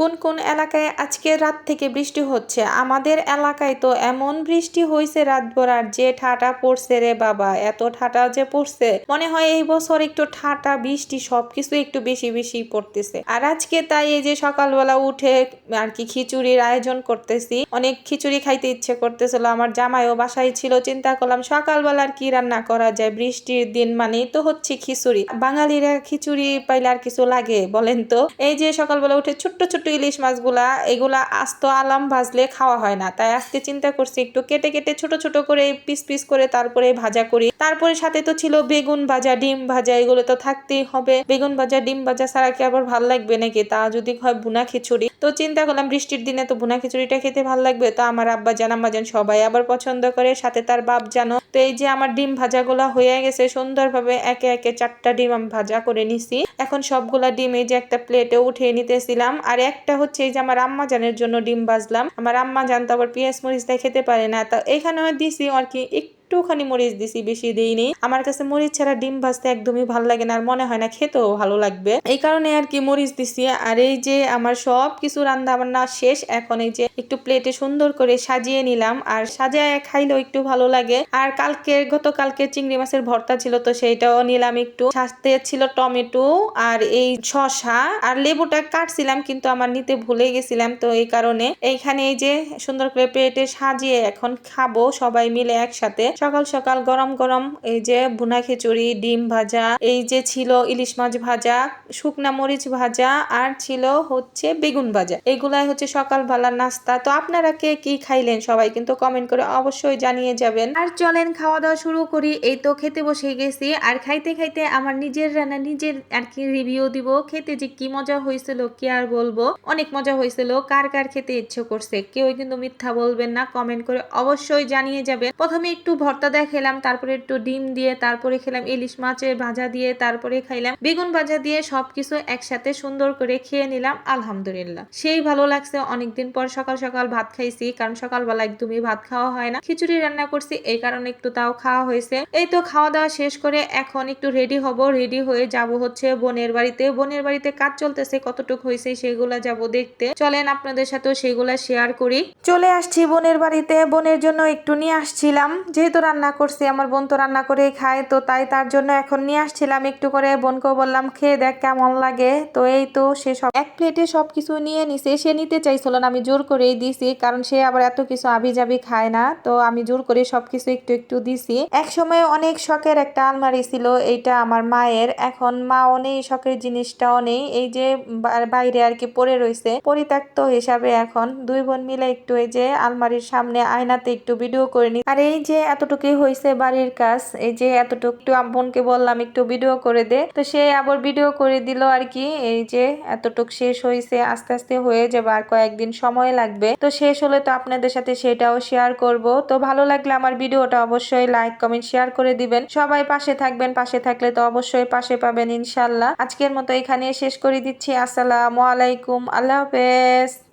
কোন কোন এলাকায় আজকে রাত থেকে বৃষ্টি হচ্ছে? আমাদের এলাকায় তো এমন বৃষ্টি হয়েছে রাত ভর আর যে ঠাটা পড়ছে রে বাবা, এত ঠাটা যে পড়ছে। মনে হয় এই বছর একটু ঠাটা, বৃষ্টি সবকিছু একটু বেশি বেশি পড়তেছে। আর আজকে তাই এই যে সকালবেলা উঠে আর কি খিচুড়ির আয়োজন করতেছি। অনেক খিচুড়ি খাইতে ইচ্ছে করতেছিল, আমার জামাইও বাসায় ছিল, চিন্তা করলাম সকালবেলা আর কি রান্না করা যায়, বৃষ্টির দিন মানেই তো হচ্ছে খিচুড়ি। বাঙালিরা খিচুড়ি পাইলে আর কিছু লাগে বলেন তো? এই যে সকালবেলা উঠে ছোট্ট ছোট্ট ইলিশ মাছগুলা, এগুলা আস্ত আলাম ভাজলে খাওয়া হয় না। তাই আজকে চিন্তা করছি একটু কেটে কেটে ছোট ছোট করে পিস পিস করে তারপরে ভাজা করি। তারপরে সাথে তো ছিল বেগুন ভাজা, ডিম ভাজা, এগুলো তো থাকতেই হবে। বেগুন ভাজা, ডিম ভাজা ছাড়া কি আবার ভালো লাগবে নাকি? তা যদি হয় বুনা খিচুড়ি। তো চিন্তা করলাম বৃষ্টির দিনে তো বুনা খিচুড়িটা খেতে ভালো লাগবে। তো আমার আব্বা জান, আম্মা জান সবাই আবার পছন্দ করে, সাথে তার বাপ জানো তো এই যে আমার ডিম ভাজাগুলা হয়ে গেছে, সুন্দরভাবে একে একে চারটা ডিম আমি ভাজা করে নিছি। এখন সবগুলা ডিম এই যে একটা প্লেটে উঠিয়ে নিতেছিলাম। আর একটা হচ্ছে এই যে আমার আম্মা জানের জন্য ডিম ভাজলাম। আমার আম্মা জান তো আবার পেঁয়াজ মরিচ দিয়ে খেতে পারে না। তা এখানেও দিছি আর কি একটুখানি মরিচ দিছি, বেশি দিইনি আমার কাছে মরিচ ছাড়া ডিম ভাজতে একদমই ভালো লাগে না, আর মনে হয় না খেতেও ভালো লাগবে। এই কারণে আর কি মরিচ দিছি, আর এই যে আমার সব কিছু রান্না বান্না শেষ, এখন এই যে একটু প্লেটে সুন্দর করে সাজিয়ে নিলাম, আর সাজিয়ে খাইলেও একটু ভালো লাগে। আর কালকে, গতকালকে চিংড়ি মাছের ভর্তা ছিল, তো সেইটাও নিলাম একটু। সাথে ছিল টমেটো আর এই শসা, আর লেবুটা কাটছিলাম, কিন্তু আমার নিতে ভুলে গেছিলাম, তো এই কারণে এইখানে এই যে সুন্দর করে প্লেটে সাজিয়ে এখন খাব সবাই মিলে একসাথে। সকাল সকাল গরম গরম এই যে ভুনা খিচুড়ি, ডিম ভাজা, এই যে ছিল ইলিশ মাছ ভাজা, শুকনা মরিচ ভাজা, আর ছিল হচ্ছে বেগুন ভাজা। এগুলাই হচ্ছে সকালবেলার নাস্তা। তো আপনারা কে কি খাইলেন সবাই কিন্তু কমেন্ট করে অবশ্যই জানিয়ে যাবেন। আর চলেন খাওয়া দাওয়া শুরু করি। এই তো খেতে বসে গেছি। আর খাইতে খাইতে আমার নিজের রান্না, নিজের আর কি রিভিউ দিব। খেতে যে কি মজা হয়েছিল কি আর বলব? অনেক মজা হয়েছিল কার কার খেতে ইচ্ছে করছে কেউ কিন্তু মিথ্যা বলবেন না। কমেন্ট করে অবশ্যই জানিয়ে যাবেন। প্রথমে একটু ভর্তা দিয়ে খেলাম, তারপরে একটু ডিম দিয়ে, তারপরে খেলাম ইলিশ মাছের ভাজা দিয়ে, তারপরে খাইলাম বেগুন ভাজা দিয়ে সবকিছু একসাথে সুন্দর করে খেয়ে নিলাম, আলহামদুলিল্লাহ। সেই ভালো লাগছে, অনেকদিন পর সকাল সকাল ভাত খাইছি, কারণ সকালবেলা একদমই ভাত খাওয়া হয় না। খিচুড়ি রান্না করছি, এই কারণে একটু তাও খাওয়া হয়েছে। এই তো খাওয়া দাওয়া শেষ করে এখন একটু রেডি হব রেডি হয়ে যাব হচ্ছে বোনের বাড়িতে। বোনের বাড়িতে কাজ চলতেছে, কতটুকু হয়েছে সেগুলা যাব দেখতে। চলেন আপনাদের সাথেও সেগুলা শেয়ার করি। চলে আসছি বোনের বাড়িতে, বোনের জন্য একটু নিয়ে আসছিলাম। যেহেতু রান্না করছি, আমার বোন তো রান্না করে খায়, তো তাই তার জন্য এখন নিয়ে আসছিলাম, একটু করে বোনকেও বললাম, খেয়ে দেখ কেমন লাগে। তো এই তো সে সব এক প্লেটে সব কিছু নিয়ে নিছে, সে নিতে চাইছিল না, আমি জোর করেই দিছি, কারণ সে আবার এত কিছু আবি জাবি খায় না, তো আমি জোর করে সবকিছু একটু একটু দিছি। এক সময় অনেক শখের একটা আলমারি ছিল, এইটা আমার মায়ের, এখন মাও নেই, শখের জিনিসটাও নেই, এই যে বাইরে আর কি পড়ে রয়েছে পরিত্যক্ত হিসাবে এখন দুই বোন মিলে একটু এই যে আলমারির সামনে আয়নাতে একটু ভিডিও করে নি আর এই যে এতটুকুই হয়েছে বাড়ির কাজ। এই যে এতটুকু, একটু বোনকে বললাম একটু ভিডিও করে দে। তো সে আবার ভিডিও করে দিল আর কি, এই যে এতটুক শেষ হয়েছে আস্তে আস্তে হয়ে যাবে আর কয়েকদিন সময় লাগবে। তো শেষ হলে তো আপনাদের সাথে সেটাও শেয়ার করব। তো ভালো লাগলে আমার ভিডিওটা অবশ্যই লাইক কমেন্ট শেয়ার করে দিবেন। সবাই পাশে থাকবেন, পাশে থাকলে তো অবশ্যই পাশে পাবেন ইনশাল্লাহ। আজকের মতো এখানে শেষ করে দিচ্ছি। আসসালামু আলাইকুম, আল্লাহ হাফেজ।